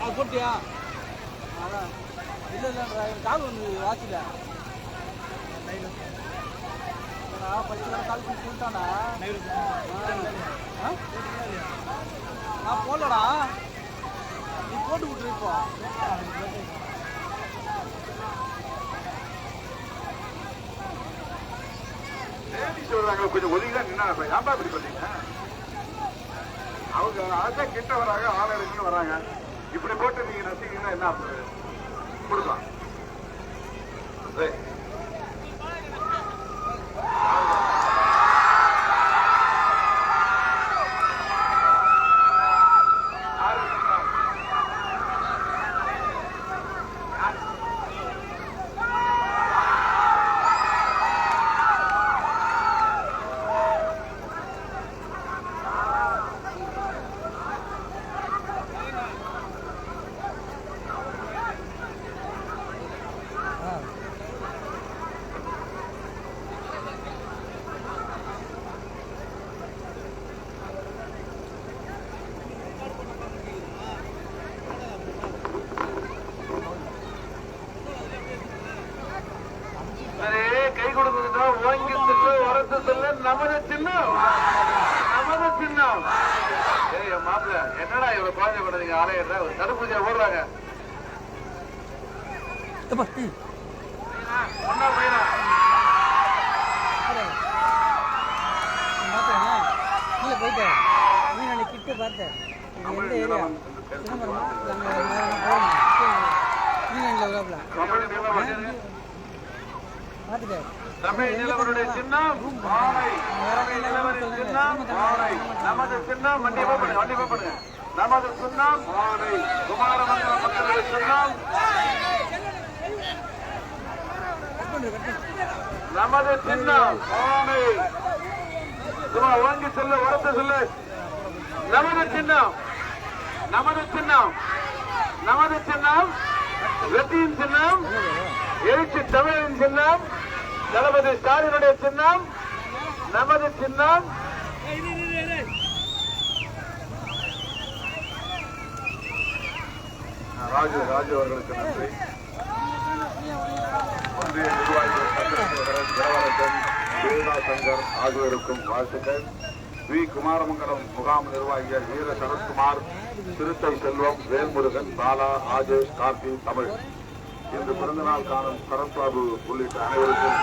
அது போட்டியா? அதான் இல்லை இல்லை கால் வந்து வாட்சில் பத்து கால் பண்ணி சொல்லிட்டானா? ஆ? நான் போடலடா. நீ போட்டு விட்டுரு இப்போ. தேடி சொல்றாங்க? கொஞ்சம் ஒதுங்கி தான் நின்னா ஏன்பா இப்படி பண்ணீங்க அவங்க அதான் கிட்ட வராங்க ஆள் எடுக்கணும் வராங்க இப்படி போட்டு நீங்க நசிங்கன்னா என்ன ஆகுது? கொடுக்கலாம் சரி. யாரு சொன்னா? சரி கை கொடுக்குதுன்னா ஓங்கி செல்லு உரத்து செல்லு நமது சின்னம் நமது சின்னம் மாப்பிள்ள என்னடா இவ்வளவு குழந்தை கூட நீங்க அலையிடுற ஒரு தடுப்பூசியை போடுறாங்க. ஒன்னா பையனா பார்த்தேன் கீழே போயிட்டேன். நீ நான் கிட்ட பார்த்தேன். இது எந்த ஏரியா? சிதம்பரமா? நீங்க உறவுல தமிழ் நிலவரம் பார்த்துட்டேன் நமது சின்னம் வண்டி போடுங்க வண்டி போடுங்க நமது சின்னம் குமாரமங்கலம் மக்களுடைய சின்னம். நமது சின்னம் சும்மா வாங்கி செல்லு உரத்த சொல்லு. நமது சின்னம் நமது சின்னம் நமது சின்னம் வெற்றியின் சின்னம் எழுச்சி தமிழின் சின்னம் தளபதி ஸ்டாலினுடைய சின்னம் நமது சின்னம் ராஜு ராஜு அவர்களுக்கு நன்றி. ஒன்றிய நிர்வாகிகள் சந்திரசேகரன் வேதா சங்கர் ஆகியோருக்கும் வாழ்த்துக்கள். வி. குமாரமங்கலம் முகாம் நிர்வாகிகள் வீர சரத்குமார் திருத்தல் செல்வம் வேல்முருகன் பாலா ராஜேஷ் கார்த்தி தமிழ். இன்று பிறந்தநாள் காணும் சரத்பாபு உள்ளிட்ட அனைவருக்கும்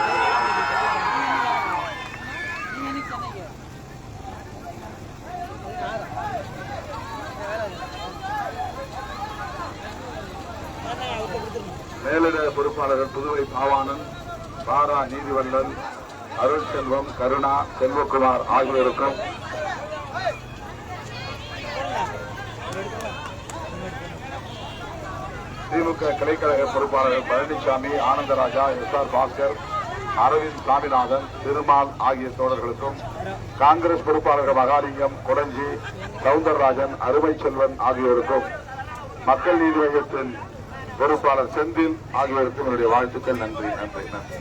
மேலிட பொறுப்பாளர்கள் புதுவை பாவாணன் பாரா நீதிவல்லன் அருள் செல்வம் கருணா செல்வகுமார் ஆகியோருக்கும். திமுக கிளைக்கழக பொறுப்பாளர்கள் பழனிசாமி ஆனந்தராஜா எஸ் ஆர் பாஸ்கர் அரவிந்த் சாமிநாதன் திருமால் ஆகிய தோழர்களுக்கும். காங்கிரஸ் பொறுப்பாளர்கள் மகாலிங்கம் கொடஞ்சி சவுந்தரராஜன் அருமை செல்வன் ஆகியோருக்கும். மக்கள் நீதி மையத்தின் பொறுப்பாளர் செந்தில் ஆகியோருக்கு என்னுடைய வாழ்த்துக்கள். நன்றி நன்றி நன்றி.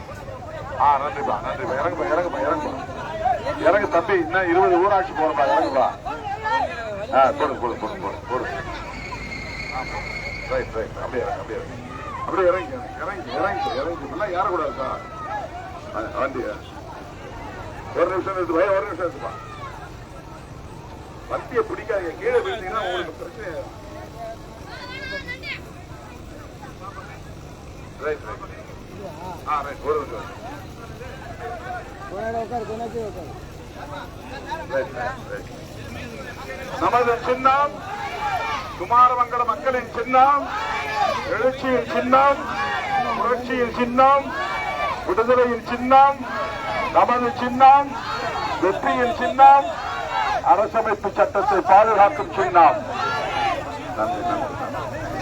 ஆ நன்றிப்பா நன்றிப்பா இறங்குப்பா இறங்குப்பா இறங்குப்பா இறங்கு தம்பி இன்னும் இருபது ஊராட்சி போறப்பா இறங்குப்பா ஆ போடு போடு போடு போடு போடு. ரைட் ரைட் அப்படியே இறங்க அப்படியே இறங்கு. அப்படியே இறங்கி இறங்கி இறங்கி இறங்கி. இப்பெல்லாம் ஏறக்கூடாது சார் வண்டியா ஒரு நிமிஷம் எடுத்து போய் ஒரு நிமிஷம் எடுத்துப்பா வண்டியை பிடிக்காதீங்க. கீழே பிடிச்சீங்கன்னா உங்களுக்கு பிரச்சனை ரைட் ரைட் ஆ ரைட் ஒரு நிமிஷம். நமது சின்னம் குமாரமங்கல மக்களின் சின்னம் எழுச்சியின் சின்னம் புரட்சியின் சின்னம் விடுதலையின் சின்னம் நமது சின்னம் வெற்றியின் சின்னம் அரசமைப்பு சட்டத்தை பாதுகாக்கும் சின்னம். நன்றி நன்றி.